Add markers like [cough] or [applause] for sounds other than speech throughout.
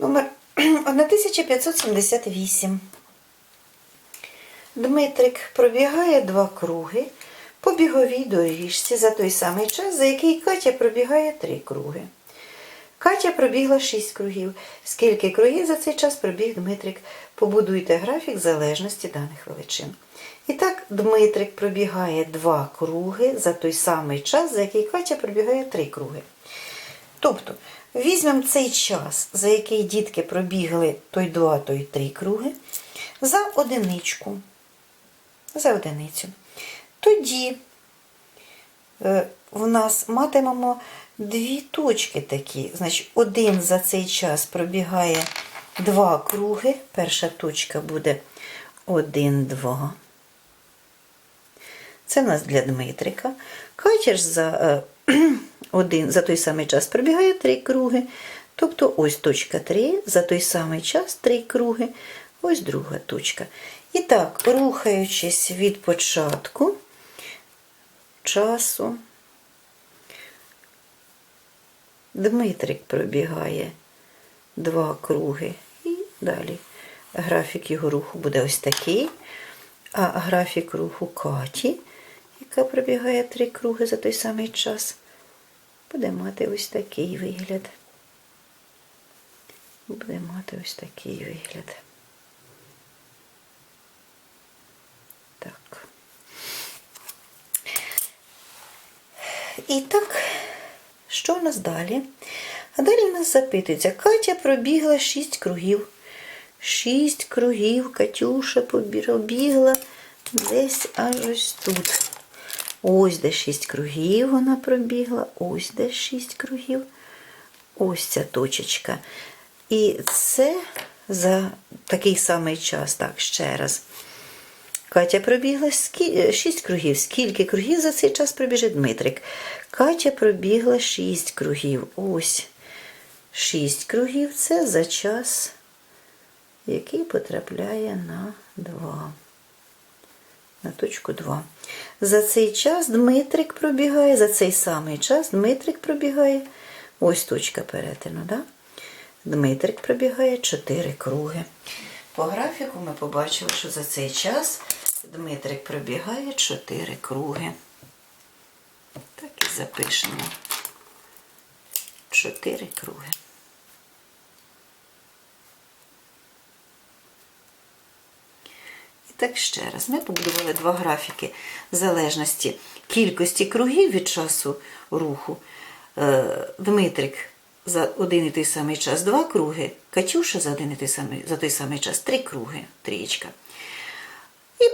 Номер [clears throat] 1578. Дмитрик пробігає два круги по біговій доріжці за той самий час, за який Катя пробігає три круги. Катя пробігла шість кругів. Скільки кругів за цей час пробіг Дмитрик? Побудуйте графік залежності даних величин. І так, Дмитрик пробігає два круги за той самий час, за який Катя пробігає три круги. Тобто, візьмемо цей час, за який дітки пробігли той два, той три круги, за одиничку. За одиницю. Тоді е, в нас матимемо дві точки такі. Значить, один за цей час пробігає два круги. Перша точка буде 1, 2. Це в нас для Дмитрика. Ж за, е, [clears throat] один, за той самий час пробігає три круги. Тобто ось точка 3, за той самий час три круги, ось друга точка. І так, рухаючись від початку часу, Дмитрик пробігає два круги і далі. Графік його руху буде ось такий. А графік руху Каті, яка пробігає три круги за той самий час, буде мати ось такий вигляд. Буде мати ось такий вигляд. Так. І так, що в нас далі? А далі нас запитується, Катя пробігла 6 кругів. Шість кругів Катюша пробігла десь аж ось тут. Ось де шість кругів вона пробігла, ось де шість кругів. Ось ця точечка. І це за такий самий час, так, ще раз. Катя пробігла 6 кругів. Скільки кругів за цей час пробіжить Дмитрик? Катя пробігла 6 кругів. Ось 6 кругів це за час, який потрапляє на 2. На точку 2. За цей час Дмитрик пробігає, за цей самий час Дмитрик пробігає. Ось точка перетину, да? Дмитрик пробігає 4 круги. По графіку ми побачили, що за цей час Дмитрик пробігає 4 круги. Так і запишемо. 4 круги. Так ще раз. Ми побудували два графіки залежності кількості кругів від часу руху. Е, Дмитрик за один і той самий час два круги, Катюша за один і той самий, за той самий час три круги, трієчка. І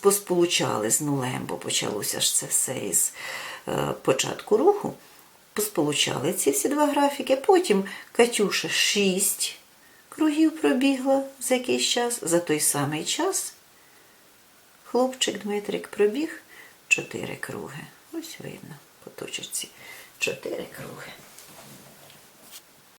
посполучали з нулем, бо почалося ж це все із е, початку руху. Посполучали ці всі два графіки. Потім Катюша 6 кругів пробігла за якийсь час. За той самий час хлопчик Дмитрик пробіг 4 круги. Ось видно по точці 4 круги.